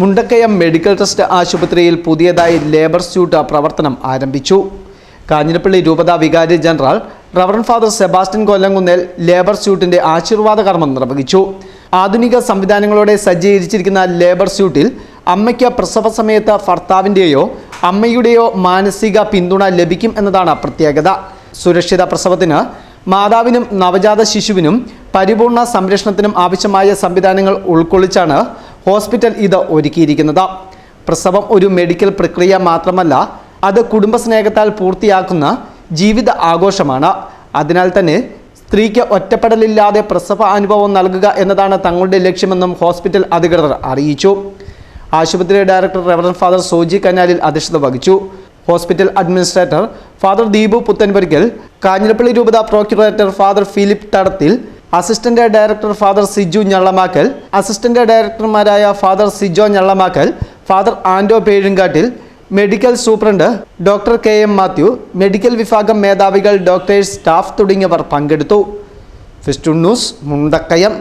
Mundakayam medical trust ആശുപത്രിയിൽ പുതിയതായി labour suit പ്രവർത്തനം ആരംഭിച്ചു. കാഞ്ഞിരപ്പള്ളി രൂപത വികാരി general reverend father Sebastian Kollamkunnel labour സ്യൂട്ടിന്റെ ആശീർവാദ കർമ്മം നിർവഹിച്ചു. ആധുനിക സംവിധാനങ്ങളോടെ സജ്ജീകരിച്ചിരിക്കുന്ന ലേബർ സ്യൂട്ടിൽ അമ്മയ്ക്ക് പ്രസവ സമയത്ത് ഭർത്താവിന്റെയോ അമ്മയുടെയോ മാനസിക പിന്തുണ ലഭിക്കും എന്നതാണ് പ്രത്യേകത. സുരക്ഷിത പ്രസവത്തിന് മാതാവിനും നവജാത ശിശുവിനും പരിപൂർണ സംരക്ഷണത്തിനും ആവശ്യമായ സംവിധാനങ്ങൾ ഉൾക്കൊള്ളിച്ചാണ് ഹോസ്പിറ്റൽ ഇത് ഒരുക്കിയിരിക്കുന്നത്. പ്രസവം ഒരു മെഡിക്കൽ പ്രക്രിയ മാത്രമല്ല അത് കുടുംബസ്നേഹത്താൽ പൂർത്തിയാക്കുന്ന ജീവിത ആഘോഷമാണ്. അതിനാൽ തന്നെ സ്ത്രീക്ക് ഒറ്റപ്പെടലില്ലാതെ പ്രസവ അനുഭവം നൽകുക എന്നതാണ് തങ്ങളുടെ ലക്ഷ്യമെന്നും ഹോസ്പിറ്റൽ അധികൃതർ അറിയിച്ചു. ആശുപത്രി ഡയറക്ടർ റെവറൻ ഫാദർ സോജി കനാലിൽ അധ്യക്ഷത വഹിച്ചു. Hospital administrator father Deepu Puthenpurackal Kanjirappally രൂപത procurator father Philip Thadathil assistant director father Siju Njallamakkal assistant ഡയറക്ടർമാരായ father Sijo Njallamakkal father Ando Pezhunkattil medical superintendent doctor K M Mathew medical വിഭാഗം മേധാവികൾ doctors staff തുടങ്ങിയവർ പങ്കെടുത്തു. ഫിസ്റ്റു news Mundakayam.